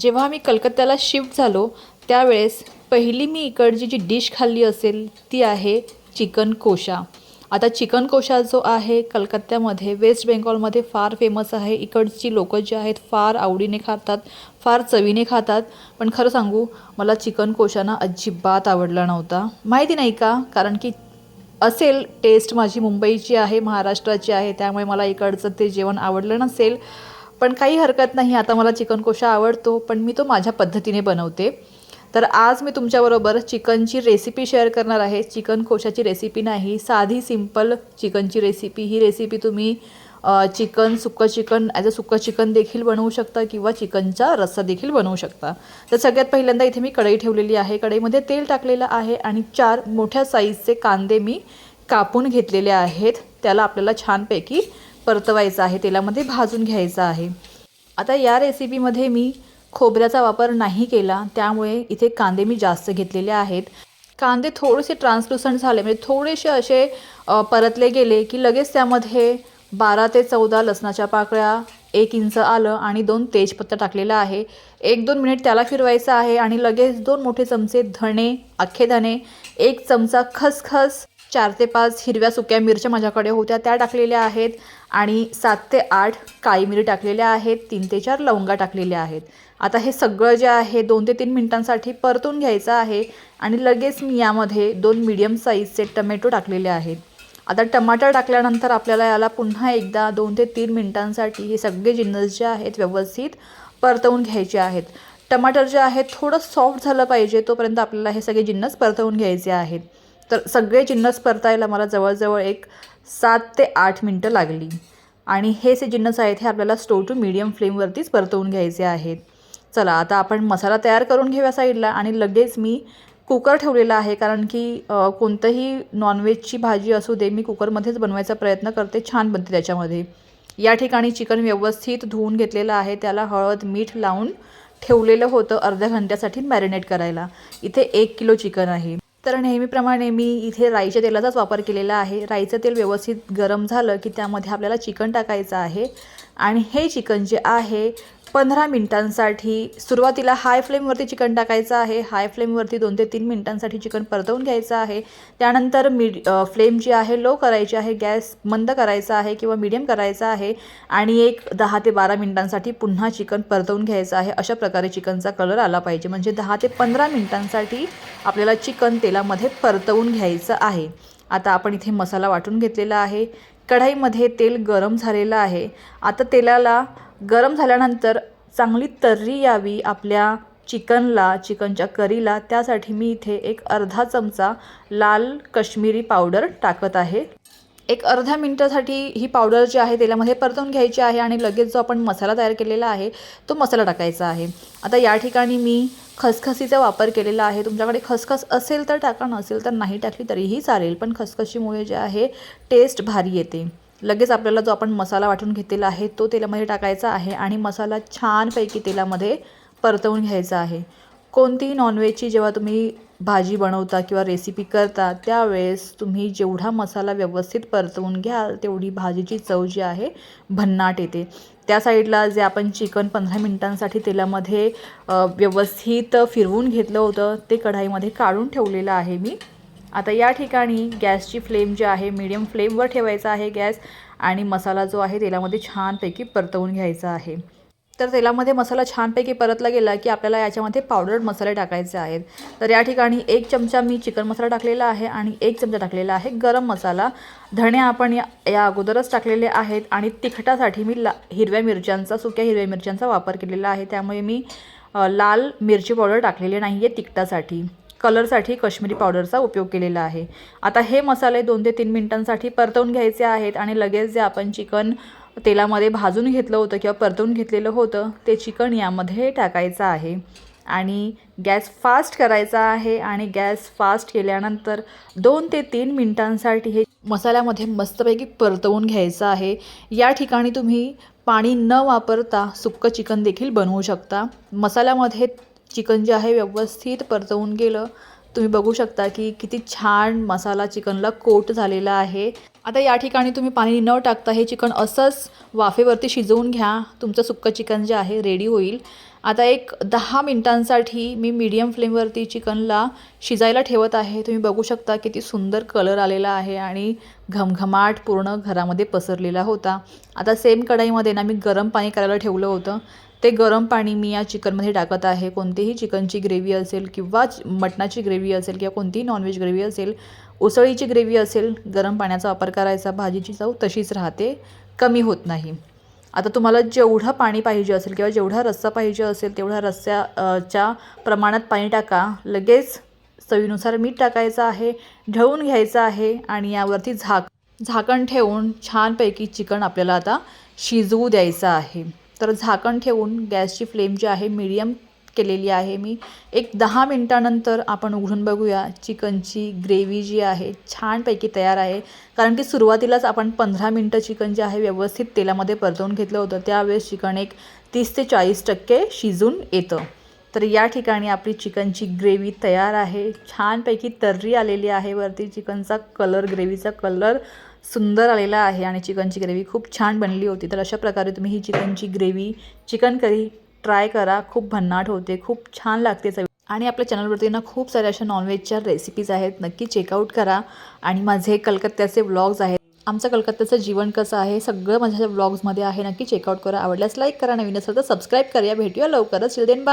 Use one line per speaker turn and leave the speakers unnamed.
जेव्हा मी कलकत्त्याला शिफ्ट झालो त्यावेळेस पहिली मी इकडची जी डिश खाल्ली असेल ती आहे चिकन कोशा. आता चिकन कोशा जो आहे कलकत्त्यामध्ये वेस्ट बेंगॉलमध्ये फार फेमस आहे. इकडची लोकं जी आहेत फार आवडीने खातात फार चवीने खातात. पण खरं सांगू मला चिकन कोशा ना अजिबात आवडला नव्हता. माहिती नाही का? कारण की असेल टेस्ट माझी मुंबईची आहे महाराष्ट्राची आहे त्यामुळे मला इकडचं ते जेवण आवडलं नसेल. पण काही हरकत नाही आता मला चिकन कोशा आवडतो पण मी तो माझ्या पद्धतीने बनवते. तर आज मी तुमच्याबरोबर चिकनची रेसिपी शेअर करणार आहे. चिकन कोशाची रेसिपी नाही साधी सिंपल चिकनची रेसिपी ही रेसिपी तुम्ही चिकन सुक्कं चिकन ॲज अ सुक्कं चिकन देखील बनवू शकता किंवा चिकनचा रस्सा देखील बनवू शकता. तर सगळ्यात पहिल्यांदा इथे मी कढई ठेवलेली आहे. कढईमध्ये तेल टाकलेलं आहे आणि चार मोठ्या साईजचे कांदे मी कापून घेतलेले आहेत. त्याला आपल्याला छानपैकी परतवायचं आहे तेलामध्ये भाजून घ्यायचं आहे. आता या रेसिपीमध्ये मी खोबऱ्याचा वापर नाही केला त्यामुळे इथे कांदे मी जास्त घेतलेले आहेत. कांदे थोडेसे ट्रान्सलुसंट झाले म्हणजे थोडेसे असे परतले गेले की लगेच त्यामध्ये बारा ते चौदा लसणाच्या पाकळ्या एक इंच आलं आणि दोन तेजपत्ता टाकलेला आहे. एक दोन मिनिट त्याला फिरवायचं आहे आणि लगेच दोन मोठे चमचे धणे अख्खे धणे एक चमचा खसखस चार ते पाच हिरव्या सुक्या मिरच्या माझ्याकडे होत्या. त्या टाकलेल्या आहेत आणि सात ते आठ काळी मिरी टाकलेल्या आहेत. तीन ते चार लवंगा टाकलेल्या आहेत. आता हे सगळं जे आहे दोन ते तीन मिनटांसाठी परतून घ्यायचं आहे आणि लगेच मी यामध्ये दोन मीडियम साईजचे टमॅटो टाकलेले आहेत. आता टमाटर टाकल्यानंतर आपल्याला याला पुन्हा एकदा दोन ते तीन मिनटांसाठी हे सगळे जिन्नस जे आहेत व्यवस्थित परतवून घ्यायचे आहेत. टमाटर जे आहे थोडं सॉफ्ट झालं पाहिजे तोपर्यंत आपल्याला हे सगळे जिन्नस परतवून घ्यायचे आहेत. तर सगळे जिन्नस स्पर्धायला मला जवळजवळ एक सात ते आठ मिनटं लागली. आणि हे जे जिन्नस आहेत हे आपल्याला स्टोव टू मीडियम फ्लेमवरतीच परतवून घ्यायचे आहेत. चला आता आपण मसाला तयार करून घेऊया साईडला आणि लगेच मी कुकर ठेवलेला आहे कारण की कोणतंही नॉनव्हेजची भाजी असू दे मी कुकरमध्येच बनवायचा प्रयत्न करते छान बनते त्याच्यामध्ये. या ठिकाणी चिकन व्यवस्थित धुवून घेतलेलं आहे त्याला हळद मीठ लावून ठेवलेलं होतं अर्ध्या घंट्यासाठी मॅरिनेट करायला. इथे एक किलो चिकन आहे. तर नेहमीप्रमाणे मी इथे राईच्या तेलाचाच वापर केलेला आहे. राईचं तेल व्यवस्थित गरम झालं की त्यामध्ये आपल्याला चिकन टाकायचं आहे. आणि हे चिकन जे आहे पंधरा मिनिटांसाठी सुरुवातीला हाय फ्लेमवरती चिकन टाकायचं आहे. हाय फ्लेमवरती दोन ते तीन मिनिटांसाठी चिकन परतवून घ्यायचं आहे. त्यानंतर मिड फ्लेम जी आहे लो करायची आहे. गॅस मंद करायचा आहे किंवा मीडियम करायचा आहे. आणि एक दहा ते बारा मिनिटांसाठी पुन्हा चिकन परतवून घ्यायचं आहे. अशा प्रकारे चिकनचा कलर आला पाहिजे. म्हणजे दहा ते पंधरा मिनिटांसाठी आपल्याला चिकन तेलामध्ये परतवून घ्यायचं आहे. आता आपण इथे मसाला वाटून घेतलेला आहे. कढाईमध्ये तेल गरम झालेलं आहे. आता तेलाला गरम झाल्यानंतर चांगली तर्री यावी आपल्या चिकनला चिकनच्या करीला. त्यासाठी मी इथे एक अर्धा चमचा लाल कश्मीरी पावडर टाकत आहे. एक अर्ध्या मिनटासाठी ही पावडर जी आहे तेलामध्ये परतून घ्यायची आहे आणि लगेच जो आपण मसाला तयार केलेला आहे तो मसाला टाकायचा आहे. आता या ठिकाणी मी खसखसीचा वापर केलेला आहे. तुमच्याकडे खसखस असेल तर टाका नसेल तर नाही टाकली तरीही चालेल. पण खसखशीमुळे जे आहे टेस्ट भारी येते. लगेच आपल्याला जो आपण मसाला वाटून घेतलेला आहे तो तेलामध्ये टाकायचा आहे आणि मसाला छानपैकी तेलामध्ये परतवून घ्यायचा आहे. कोणतीही नॉनव्हेजची जेव्हा तुम्ही भाजी बनवता किंवा रेसिपी करता त्यावेळेस तुम्ही जेवढा मसाला व्यवस्थित परतवून घ्याल तेवढी भाजीची चव जी आहे भन्नाट येते. त्या साईडला जे आपण चिकन पंधरा मिनिटांसाठी तेलामध्ये व्यवस्थित फिरवून घेतलं होतं ते कढाईमध्ये काढून ठेवलेलं आहे मी. आता या ठिकाणी गॅसची फ्लेम जी आहे मीडियम फ्लेमवर ठेवायचा आहे गॅस आणि मसाला जो आहे तेलामध्ये छानपैकी परतवून घ्यायचा आहे. तर तेलामध्ये मसाला छानपैकी परतला गेला की आपल्याला याच्यामध्ये पावडर मसाले टाकायचे आहेत. तर या ठिकाणी एक चमचा मी चिकन मसाला टाकलेला आहे आणि एक चमचा टाकलेला आहे गरम मसाला. धणे आपण या या अगोदरच टाकलेले आहेत आणि तिखटासाठी मी ला हिरव्या मिरच्यांचा सुक्या हिरव्या मिरच्यांचा वापर केलेला आहे. त्यामुळे मी लाल मिरची पावडर टाकलेली नाही आहे तिखटासाठी. कलरसाठी काश्मीरी पावडरचा उपयोग केलेला आहे. आता हे मसाले दोन ते तीन मिनिटांसाठी परतवून घ्यायचे आहेत आणि लगेच जे आपण चिकन तेलामध्ये भाजून घेतलं होतं किंवा परतवून घेतलेलं होतं ते चिकन यामध्ये टाकायचं आहे. आणि गॅस फास्ट करायचा आहे आणि गॅस फास्ट केल्यानंतर दोन ते तीन मिनिटांसाठी हे मसाल्यामध्ये मस्तपैकी परतवून घ्यायचं आहे. या ठिकाणी तुम्ही पाणी न वापरता सुक्कं चिकन देखील बनवू शकता. मसाल्यामध्ये चिकन जे आहे व्यवस्थित परतवून गेलं. तुम्ही बघू शकता की किती छान मसाला चिकनला कोट झालेला आहे. आता या ठिकाणी तुम्ही पाणी न टाकता हे चिकन असंच वाफेवरती शिजवून घ्या. तुमचं सुक्कं चिकन जे आहे रेडी होईल. आता एक दहा मिनटांसाठी मी मीडियम फ्लेमवरती चिकनला शिजायला ठेवत आहे. तुम्ही बघू शकता किती सुंदर कलर आलेला आहे आणि घमघमाट पूर्ण घरामध्ये पसरलेला होता. आता सेम कढईमध्ये ना मी गरम पाणी करायला ठेवलं होतं. ते गरम पाणी मी या चिकनमध्ये टाकत आहे. कोणतीही चिकनची ग्रेव्ही असेल किंवा मटणाची ग्रेव्ही असेल किंवा कोणतीही नॉनव्हेज ग्रेव्ही असेल उसळीची ग्रेव्ही असेल गरम पाण्याचा वापर करायचा भाजीची चव तशीच राहते कमी होत नाही. आता तुम्हाला जेवढं पाणी पाहिजे असेल किंवा जेवढा रस्सा पाहिजे असेल तेवढ्या रस्स्याच्या प्रमाणात पाणी टाका. लगेच चवीनुसार मीठ टाकायचं आहे ढवून घ्यायचं आहे आणि यावरती झाक झाकण ठेवून छानपैकी चिकन आपल्याला आता शिजवू द्यायचं आहे. तर झाकण ठेवून गॅसची फ्लेम जी आहे मीडियम केलेली आहे मी. एक दहा मिनटानंतर आपण उघडून बघूया चिकनची ग्रेव्ही जी आहे छानपैकी तयार आहे. कारण की सुरुवातीलाच आपण पंधरा मिनटं चिकन जे आहे व्यवस्थित तेलामध्ये परतवून घेतलं होतं. त्यावेळेस चिकन एक तीस ते चाळीस टक्के शिजून येतं. तर या ठिकाणी आपली चिकनची ग्रेव्ही तयार आहे. छानपैकी तर्री आलेली आहे वरती. चिकनचा कलर ग्रेव्हीचा कलर सुंदर आलेला आहे आणि चिकनची ग्रेव्ही खूप छान बनली होती. तर अशा प्रकारे तुम्ही ही चिकनची ग्रेव्ही चिकन करी ट्राय करा. खूप भन्नाट होते खूप छान लागते चवी. आणि आपल्या चॅनलवरती ना खूप साऱ्या अशा नॉनव्हेजच्या रेसिपीज आहेत. नक्की चेकआउट करा. आणि माझे कलकत्त्याचे व्लॉग्स आहेत. आमचं कलकत्त्याचं जीवन कसं आहे? सगळं माझ्या व्लॉग्समध्ये आहे. नक्की चेकआउट करा. आवडल्यास लाईक करा. नवीन असेल तर सबस्क्राईब करा. भेटूया लवकरच. Children bye